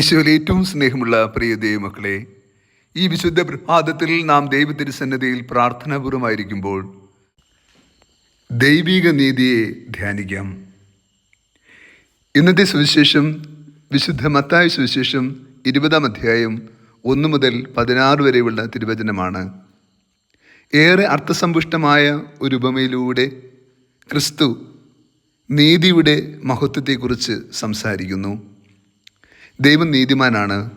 ഈശോയിൽ ഏറ്റവും സ്നേഹമുള്ള പ്രിയ ദൈവമക്കളെ ഈ വിശുദ്ധ പ്രഭാതത്തിൽ നാം ദൈവത്തിരുസന്നതിയിൽ പ്രാർത്ഥനാപൂർവമായിരിക്കുമ്പോൾ ദൈവിക നീതിയെ ധ്യാനിക്കാം. ഇന്നത്തെ സുവിശേഷം വിശുദ്ധ മത്തായ സുവിശേഷം ഇരുപതാം അധ്യായം ഒന്ന് മുതൽ പതിനാറ് വരെയുള്ള തിരുവചനമാണ്. ഏറെ അർത്ഥസമ്പുഷ്ടമായ ഒരു ഉപമയിലൂടെ ക്രിസ്തു നീതിയുടെ മഹത്വത്തെക്കുറിച്ച് സംസാരിക്കുന്നു. ദൈവം നീതിമാനാണ്.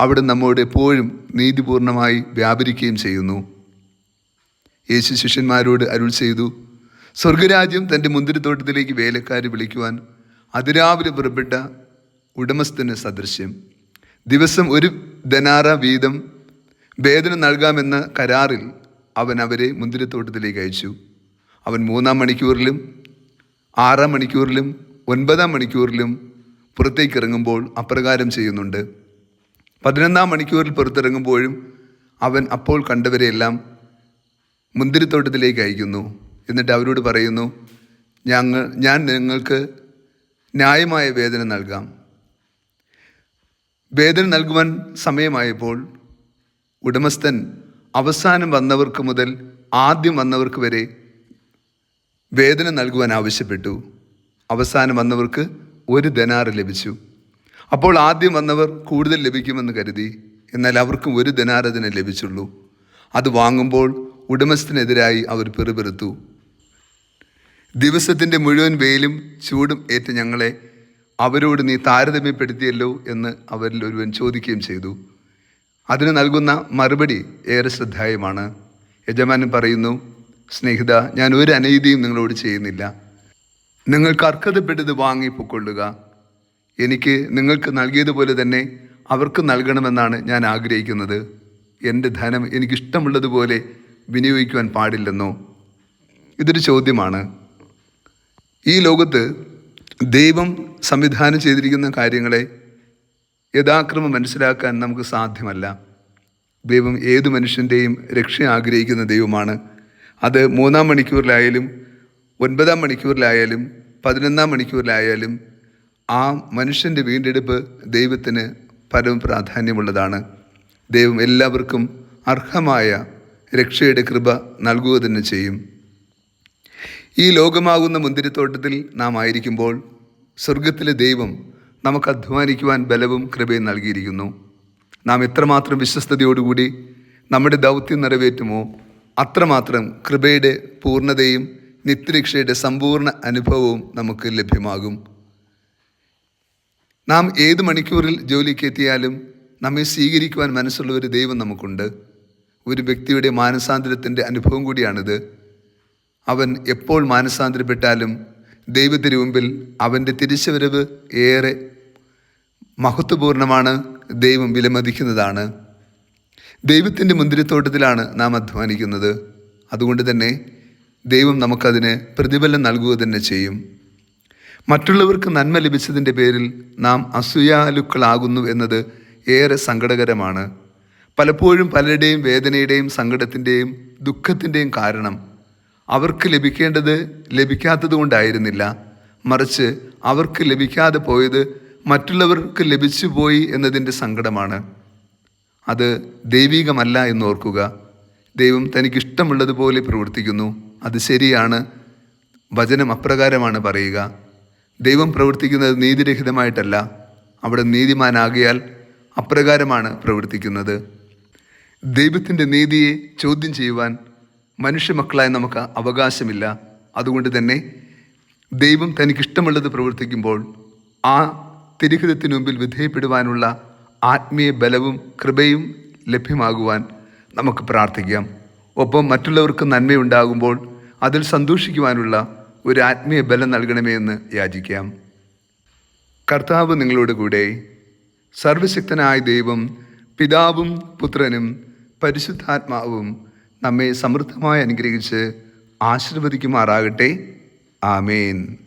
അവിടെ നമ്മോട് എപ്പോഴും നീതിപൂർണമായി വ്യാപരിക്കുകയും ചെയ്യുന്നു. യേശു ശിഷ്യന്മാരോട് അരുൾ ചെയ്തു സ്വർഗരാജ്യം തന്റെ മുന്തിരിത്തോട്ടത്തിലേക്ക് വേലക്കാരെ വിളിക്കുവാൻ അതിരാവിലെ പുറപ്പെട്ട ഉടമസ്ഥന് സദൃശ്യം. ദിവസം ഒരു ധനാറ വീതം വേദന നൽകാമെന്ന കരാറിൽ അവൻ അവരെ മുന്തിരിത്തോട്ടത്തിലേക്ക് അയച്ചു. അവൻ മൂന്നാം മണിക്കൂറിലും ആറാം മണിക്കൂറിലും ഒൻപതാം മണിക്കൂറിലും പുറത്തേക്ക് ഇറങ്ങുമ്പോൾ അപ്രകാരം ചെയ്യുന്നുണ്ട്. പതിനൊന്നാം മണിക്കൂറിൽ പുറത്തിറങ്ങുമ്പോഴും അവൻ അപ്പോൾ കണ്ടവരെയെല്ലാം മുന്തിരിത്തോട്ടത്തിലേക്ക് അയക്കുന്നു. എന്നിട്ട് അവരോട് പറയുന്നു ഞങ്ങൾ ഞാൻ നിങ്ങൾക്ക് ന്യായമായ വേദന നൽകാം. വേദന നൽകുവാൻ സമയമായപ്പോൾ ഉടമസ്ഥൻ അവസാനം വന്നവർക്ക് മുതൽ ആദ്യം വന്നവർക്ക് വരെ വേദന നൽകുവാൻ ആവശ്യപ്പെട്ടു. അവസാനം വന്നവർക്ക് ഒരു ദനാറ് ലഭിച്ചു. അപ്പോൾ ആദ്യം വന്നവർ കൂടുതൽ ലഭിക്കുമെന്ന് കരുതി. എന്നാൽ അവർക്കും ഒരു ധനാരതിനെ ലഭിച്ചുള്ളൂ. അത് വാങ്ങുമ്പോൾ ഉടമസ്ഥനെതിരായി അവർ പെറുപെറുത്തു. ദിവസത്തിന്റെ മുഴുവൻ വെയിലും ചൂടും ഏറ്റ ഞങ്ങളെ അവരോട് നീ താരതമ്യപ്പെടുത്തിയല്ലോ എന്ന് അവരിൽ ഒരുവൻ ചോദിക്കുകയും ചെയ്തു. അതിന് നൽകുന്ന മറുപടി ഏറെ ശ്രദ്ധായമാണ്. യജമാനൻ പറയുന്നു സ്നേഹിത ഞാൻ ഒരു അനീതിയും നിങ്ങളോട് ചെയ്യുന്നില്ല. നിങ്ങൾക്ക് അർഹതപ്പെട്ടത് വാങ്ങി പൊക്കൊള്ളുക എനിക്ക് നിങ്ങൾക്ക് നൽകിയതുപോലെ തന്നെ അവർക്ക് നൽകണമെന്നാണ് ഞാൻ ആഗ്രഹിക്കുന്നത്. എന്റെ ധനം എനിക്കിഷ്ടമുള്ളതുപോലെ വിനിയോഗിക്കുവാൻ പാടില്ലെന്നോ? ഇതൊരു ചോദ്യമാണ്. ഈ ലോകത്ത് ദൈവം സംവിധാനം ചെയ്തിരിക്കുന്ന കാര്യങ്ങളെ യഥാക്രമം മനസ്സിലാക്കാൻ നമുക്ക് സാധ്യമല്ല. ദൈവം ഏത് മനുഷ്യന്റെയും രക്ഷ ആഗ്രഹിക്കുന്ന ദൈവമാണ്. അത് മൂന്നാം മണിക്കൂറിലായാലും ഒൻപതാം മണിക്കൂറിലായാലും പതിനൊന്നാം മണിക്കൂറിലായാലും ആ മനുഷ്യന്റെ വീണ്ടെടുപ്പ് ദൈവത്തിന് പരമ പ്രാധാന്യമുള്ളതാണ് ദൈവം എല്ലാവർക്കും അർഹമായ രക്ഷയുടെ കൃപ നൽകുക തന്നെ ചെയ്യും. ഈ ലോകമാകുന്ന മുന്തിരിത്തോട്ടത്തിൽ നാം ആയിരിക്കുമ്പോൾ സ്വർഗത്തിലെ ദൈവം നമുക്ക് അധ്വാനിക്കുവാൻ ബലവും കൃപയും നൽകിയിരിക്കുന്നു. നാം എത്രമാത്രം വിശ്വസ്തയോടുകൂടി നമ്മുടെ ദൗത്യം നിറവേറ്റുമോ അത്രമാത്രം കൃപയുടെ പൂർണതയും നിത്യരക്ഷയുടെ സമ്പൂർണ അനുഭവവും നമുക്ക് ലഭ്യമാകും. നാം ഏത് മണിക്കൂറിൽ ജോലിക്ക് എത്തിയാലും നമ്മെ സ്വീകരിക്കുവാൻ മനസ്സുള്ള ഒരു ദൈവം നമുക്കുണ്ട്. ഒരു വ്യക്തിയുടെ മാനസാന്തരത്തിന്റെ അനുഭവം കൂടിയാണിത്. അവൻ എപ്പോൾ മാനസാന്തരപ്പെട്ടാലും ദൈവത്തിന് മുമ്പിൽ അവന്റെ തിരിച്ചുവരവ് ഏറെ മഹത്വപൂർണമാണ് ദൈവം വിലമതിക്കുന്നതാണ്. ദൈവത്തിന്റെ മുന്തിരിത്തോട്ടത്തിലാണ് നാം അധ്വാനിക്കുന്നത്. അതുകൊണ്ട് തന്നെ ദൈവം നമുക്കതിന് പ്രതിഫലം നൽകുക തന്നെ ചെയ്യും. മറ്റുള്ളവർക്ക് നന്മ ലഭിച്ചതിന്റെ പേരിൽ നാം അസൂയാലുക്കളാകുന്നു എന്നത് ഏറെ സങ്കടകരമാണ്. പലപ്പോഴും പലരുടെയും വേദനയുടെയും സങ്കടത്തിന്റെയും ദുഃഖത്തിന്റെയും കാരണം അവർക്ക് ലഭിക്കേണ്ടത് ലഭിക്കാത്തത് കൊണ്ടായിരുന്നില്ല. മറിച്ച് അവർക്ക് ലഭിക്കാതെ പോയത് മറ്റുള്ളവർക്ക് ലഭിച്ചു പോയി എന്നതിന്റെ സങ്കടമാണ്. അത് ദൈവികമല്ല എന്നോർക്കുക. ദൈവം തനിക്കിഷ്ടമുള്ളതുപോലെ പ്രവർത്തിക്കുന്നു. അത് വചനം അപ്രകാരമാണ് പറയുക. ദൈവം പ്രവർത്തിക്കുന്നത് നീതിരഹിതമായിട്ടല്ല. അവിടെ നീതിമാനാകിയാൽ അപ്രകാരമാണ് പ്രവർത്തിക്കുന്നത്. ദൈവത്തിന്റെ നീതിയെ ചോദ്യം ചെയ്യുവാൻ മനുഷ്യമക്കളായ നമുക്ക് അവകാശമില്ല. അതുകൊണ്ട് തന്നെ ദൈവം തനിക്കിഷ്ടമുള്ളത് പ്രവർത്തിക്കുമ്പോൾ ആ തിരുഹിതത്തിനു മുമ്പിൽ വിധേയപ്പെടുവാനുള്ള ആത്മീയ ബലവും കൃപയും ലഭ്യമാകുവാൻ നമുക്ക് പ്രാർത്ഥിക്കാം. ഒപ്പം മറ്റുള്ളവർക്ക് നന്മയുണ്ടാകുമ്പോൾ അതിൽ സന്തോഷിക്കുവാനുള്ള ഒരു ആത്മീയ ബലം നൽകണമേ എന്ന് യാചിക്കാം. കർത്താവ് നിങ്ങളോട് കൂടെ സർവശക്തനായ ദൈവം പിതാവും പുത്രനും പരിശുദ്ധാത്മാവും നമ്മെ സമൃദ്ധമായി അനുഗ്രഹിച്ച് ആശീർവദിക്കുമാറാകട്ടെ. ആമേൻ.